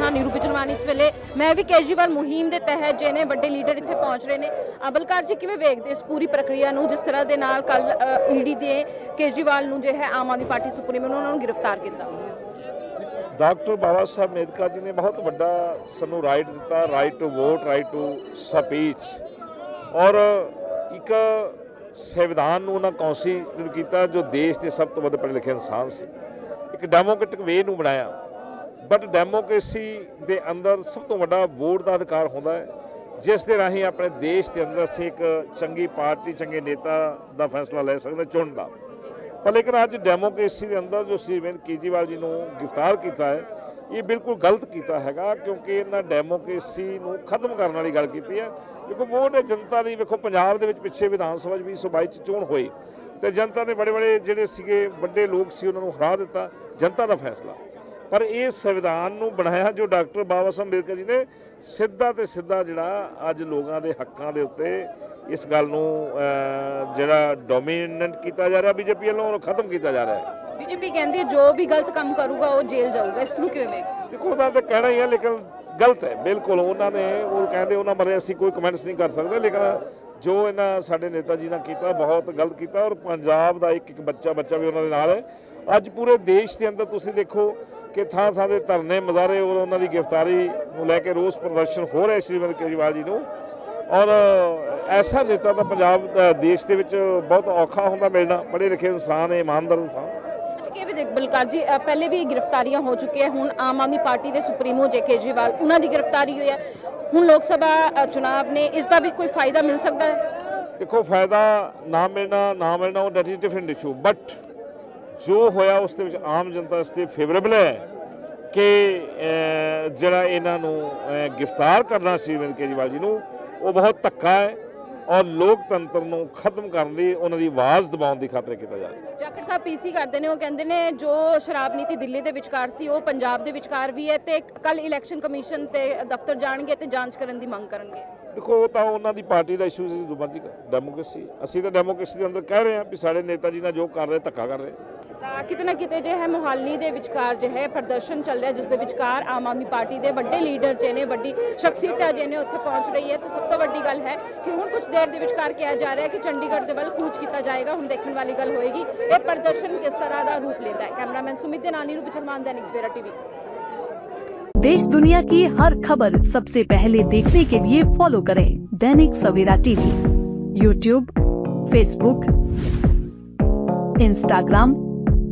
ਹਾਂ ਨੀਰੂ ਬਿਜਲਵਾਨ ਇਸ ਵੇਲੇ। ਮੈਂ ਵੀ ਕੇਜਰੀਵਾਲ ਮੁਹਿੰਮ ਦੇ ਤਹਿਤ ਜੇ ਨੇ ਵੱਡੇ ਲੀਡਰ ਇੱਥੇ ਪਹੁੰਚ ਰਹੇ ਨੇ। ਅਬਲਕਾਰ ਜੀ, ਕਿਵੇਂ ਵੇਖਦੇ ਇਸ ਪੂਰੀ ਪ੍ਰਕਿਰਿਆ ਨੂੰ? ਜਿਸ ਤਰ੍ਹਾਂ ਦੇ ਨਾਲ ਕੱਲ ਈਡੀ ਦੇ ਕੇਜਰੀਵਾਲ ਨੂੰ ਜੇ ਹੈ ਆਮ ਆਦਮੀ ਪਾਰਟੀ ਸੁਪਰੀਮੋ ਨੂੰ ਉਹਨਾਂ ਨੂੰ ਗ੍ਰਿਫਤਾਰ ਕੀਤਾ। ਡਾਕਟਰ ਬਾਬਾ ਸਾਹਿਬ ਅੰਬੇਦਕਰ ਜੀ ਨੇ ਬਹੁਤ ਵੱਡਾ ਸਾਨੂੰ ਰਾਈਟ ਦਿੱਤਾ। Right to vote right to speech ਔਰ ਇੱਕ ਸੰਵਿਧਾਨ ਨੂੰ ਉਹਨਾਂ ਕੌਂਸੀ ਕੀਤਾ ਜੋ ਦੇਸ਼ ਦੇ ਸਭ ਤੋਂ ਵੱਧ ਪੜ੍ਹੇ ਲਿਖੇ ਇਨਸਾਨ ਸੀ। ਇੱਕ ਡੈਮੋਕ੍ਰੈਟਿਕ ਵੇ ਨੂੰ ਬਣਾਇਆ। ਬਟ ਡੈਮੋਕ੍ਰੇਸੀ ਦੇ ਅੰਦਰ ਸਭ ਤੋਂ ਵੱਡਾ ਵੋਟ ਦਾ ਅਧਿਕਾਰ ਹੁੰਦਾ ਹੈ, ਜਿਸ ਦੇ ਰਾਹੀਂ ਆਪਣੇ ਦੇਸ਼ ਦੇ ਅੰਦਰ ਅਸੀਂ ਇੱਕ ਚੰਗੀ ਪਾਰਟੀ, ਚੰਗੇ ਨੇਤਾ ਦਾ ਫੈਸਲਾ ਲੈ ਸਕਦੇ ਚੁਣ ਦਾ। ਪਰ ਲੇਕਿਨ ਅੱਜ ਡੈਮੋਕ੍ਰੇਸੀ ਦੇ ਅੰਦਰ ਜੋ ਸ਼੍ਰੀ ਅਰਵਿੰਦ ਕੇਜਰੀਵਾਲ ਜੀ ਨੂੰ ਗ੍ਰਿਫਤਾਰ ਕੀਤਾ ਹੈ, ਇਹ ਬਿਲਕੁਲ ਗਲਤ ਕੀਤਾ ਹੈਗਾ, ਕਿਉਂਕਿ ਇਹਨਾਂ ਡੈਮੋਕ੍ਰੇਸੀ ਨੂੰ ਖਤਮ ਕਰਨ ਵਾਲੀ ਗੱਲ ਕੀਤੀ ਹੈ। ਦੇਖੋ, ਵੋਟ ਹੈ ਜਨਤਾ ਦੀ, ਵੇਖੋ, ਪੰਜਾਬ ਦੇ ਵਿੱਚ ਪਿੱਛੇ ਵਿਧਾਨ ਸਭਾ 'ਚ 2022 ਚ ਚੋਣ ਹੋਈ। ਤੇ ਜਨਤਾ ਨੇ ਬੜੇ ਬੜੇ ਜਿਹੜੇ ਸੀਗੇ, ਵੱਡੇ ਲੋਕ ਸੀ, ਉਹਨਾਂ ਨੂੰ ਹਰਾ ਦਿੱਤਾ, ਜਨਤਾ ਦਾ ਫੈਸਲਾ। ਪਰ ਇਹ ਸੰਵਿਧਾਨ ਨੂੰ ਬਣਾਇਆ ਜੋ ਡਾਕਟਰ ਬਾਬਾ ਸਾਹਿਬ ਅੰਬੇਦਕਰ ਜੀ ਨੇ ਸਿੱਧਾ ਤੇ ਸਿੱਧਾ ਜਿਹੜਾ ਅੱਜ ਲੋਕਾਂ ਦੇ ਹੱਕਾਂ ਦੇ ਉੱਤੇ ਇਸ ਗੱਲ ਨੂੰ ਜਿਹੜਾ ਡੋਮੀਨੈਂਟ ਕੀਤਾ ਜਾ ਰਿਹਾ ਬੀਜੇਪੀ ਵੱਲੋਂ ਖਤਮ ਕੀਤਾ ਜਾ ਰਿਹਾ ਹੈ। ਬੀਜੇਪੀ ਕਹਿੰਦੀ ਹੈ ਜੋ ਵੀ ਗਲਤ ਕੰਮ ਕਰੂਗਾ ਉਹ ਜੇਲ੍ਹ ਜਾਊਗਾ। ਇਸ ਨੂੰ ਕਿਵੇਂ ਵੇਖਦੇ ਦੇਖੋ ਉਹਦਾ ਤਾਂ ਕਹਿਣਾ ਹੀ ਹੈ ਲੇਕਿਨ ਗਲਤ ਹੈ। ਬਿਲਕੁਲ ਉਹਨਾਂ ਨੇ ਉਹ ਕਹਿੰਦੇ ਉਹਨਾਂ ਬਾਰੇ ਅਸੀਂ ਕੋਈ ਕਮੈਂਟਸ ਨਹੀਂ ਕਰ ਸਕਦੇ ਲੇਕਿਨ ਜੋ ਇਹਨਾਂ ਸਾਡੇ ਨੇਤਾ ਜੀ ਨੇ ਕੀਤਾ ਬਹੁਤ ਗਲਤ ਕੀਤਾ ਔਰ ਪੰਜਾਬ ਦਾ ਇੱਕ ਇੱਕ ਬੱਚਾ ਬੱਚਾ ਵੀ ਉਹਨਾਂ ਦੇ ਨਾਲ ਹੈ। ਅੱਜ ਪੂਰੇ ਦੇਸ਼ ਦੇ ਅੰਦਰ ਤੁਸੀਂ ਦੇਖੋ ਕਿ ਥਾਂ ਥਾਂ ਦੇ ਧਰਨੇ ਮਜ਼ਾਰੇ ਔਰ ਉਹਨਾਂ ਦੀ ਗ੍ਰਿਫਤਾਰੀ ਨੂੰ ਲੈ ਕੇ ਰੋਸ ਪ੍ਰਦਰਸ਼ਨ ਹੋ ਰਿਹਾ ਸ਼੍ਰੀਮਤੀ ਕੇਜਰੀਵਾਲ ਜੀ ਨੂੰ। ਔਰ ਐਸਾ ਨੇਤਾ ਤਾਂ ਪੰਜਾਬ ਦੇਸ਼ ਦੇ ਵਿੱਚ ਬਹੁਤ ਔਖਾ ਹੁੰਦਾ ਮਿਲਣਾ। ਪੜ੍ਹੇ ਲਿਖੇ ਇਨਸਾਨ ਹੈ ਇਮਾਨਦਾਰ ਇਨਸਾਨ। ਕਿਵੇਂ ਦੇਖ ਬਲਕਾਰ ਜੀ ਪਹਿਲੇ ਵੀ ਗ੍ਰਿਫਤਾਰੀਆਂ ਹੋ ਚੁੱਕੀਆਂ ਹੁਣ ਆਮ ਆਦਮੀ ਪਾਰਟੀ ਦੇ ਸੁਪਰੀਮੋ ਜੇ ਕੇਜਰੀਵਾਲ ਉਹਨਾਂ ਦੀ ਗ੍ਰਿਫਤਾਰੀ ਹੋਈ ਹੈ। ਹੁਣ ਲੋਕ ਸਭਾ ਚੁਣਾਵ ਨੇ ਇਸ ਦਾ ਵੀ ਕੋਈ ਫਾਇਦਾ ਮਿਲ ਸਕਦਾ ਹੈ? ਦੇਖੋ ਫਾਇਦਾ ਨਾ ਮਿਲਣਾ ਨਾ ਮਿਲਣਾ ਉਹ that is different issue but ਜੋ ਹੋਇਆ ਉਸ ਦੇ ਵਿੱਚ ਆਮ ਜਨਤਾ ਇਸ ਤੇ ਫੇਵਰੇਬਲ ਹੈ ਕਿ ਜਿਹੜਾ ਇਹਨਾਂ ਨੂੰ ਗ੍ਰਿਫਤਾਰ ਕਰਨਾ ਸੀ ਅਰਵਿੰਦ ਕੇਜਰੀਵਾਲ ਜੀ ਨੂੰ ਉਹ ਬਹੁਤ ਧੱਕਾ ਹੈ ਔਰ ਲੋਕਤੰਤਰ ਨੂੰ ਖਤਮ ਕਰਨ ਲਈ ਉਹਨਾਂ ਦੀ ਆਵਾਜ਼ ਦਬਾਉਣ ਦੀ ਖਾਤਰ ਕੀਤਾ ਜਾ ਰਿਹਾ ਹੈ। ਜਾਖੜ ਸਾਹਿਬ ਪੀਸੀ ਕਰਦੇ ਨੇ ਉਹ ਕਹਿੰਦੇ ਨੇ ਜੋ ਸ਼ਰਾਬ ਨੀਤੀ ਦਿੱਲੀ ਦੇ ਵਿਚਕਾਰ ਸੀ ਉਹ ਪੰਜਾਬ ਦੇ ਵਿਚਕਾਰ ਵੀ ਹੈ ਤੇ ਕੱਲ ਇਲੈਕਸ਼ਨ ਕਮਿਸ਼ਨ ਤੇ ਦਫ਼ਤਰ ਜਾਣਗੇ ਤੇ ਜਾਂਚ ਕਰਨ ਦੀ ਮੰਗ ਕਰਨਗੇ। ਦੇਖੋ ਉਹ ਤਾਂ ਉਹਨਾਂ ਦੀ ਪਾਰਟੀ ਦਾ ਇਸ਼ੂ ਸੀ ਦੁਬਾਰਾ ਡੈਮੋਕ੍ਰੇਸੀ ਅਸੀਂ ਤਾਂ ਡੈਮੋਕ੍ਰੇਸੀ ਦੇ ਅੰਦਰ ਕਹਿ ਰਹੇ ਹਾਂ ਵੀ ਸਾਡੇ ਨੇਤਾ ਜੀ ਨਾਲ ਜੋ ਕਰ ਰਹੇ ਧੱਕਾ ਕਰ ਰਹੇ। ਤਾਂ ਕਿਤੇ ਨਾ ਕਿਤੇ ਜੇ ਹੈ ਮੁਹਾਲੀ ਦੇ ਵਿਚਕਾਰ ਜੇ ਹੈ ਪ੍ਰਦਰਸ਼ਨ ਚੱਲ ਰਿਹਾ ਜਿਸ ਦੇ ਵਿਚਕਾਰ ਆਮ ਆਦਮੀ ਪਾਰਟੀ ਦੇ ਵੱਡੇ ਲੀਡਰ ਜੇ ਨੇ ਵੱਡੀ ਸ਼ਖਸੀਅਤਾਂ ਜੇ ਨੇ ਉੱਥੇ ਪਹੁੰਚ ਰਹੀ ਹੈ ਤੇ ਸਭ ਤੋਂ ਵੱਡੀ ਗੱਲ ਹੈ ਕਿ ਹੁਣ ਕੁਝ ਦੇਰ ਦੇ ਵਿਚਕਾਰ ਕਿਹਾ ਜਾ ਰਿਹਾ ਹੈ ਕਿ ਚੰਡੀਗੜ੍ਹ ਦੇ ਵੱਲ ਕੂਚ ਕੀਤਾ ਜਾਏਗਾ ਹੁਣ ਦੇਖਣ ਵਾਲੀ ਗੱਲ ਹੋਏਗੀ ਇਹ ਪ੍ਰਦਰਸ਼ਨ ਕਿਸ ਤਰ੍ਹਾਂ ਦਾ ਰੂਪ ਲੈਂਦਾ ਹੈ ਕੈਮਰਾਮੈਨ ਸੁਮਿਤ ਦੇ ਨਾਲ ਨੀਰੂ ਬਿਚਰਮਾਨ दैनिक सवेरा टीवी देश दुनिया की हर खबर सबसे पहले देखने के लिए फॉलो करें Dainik Savera TV YouTube Facebook Instagram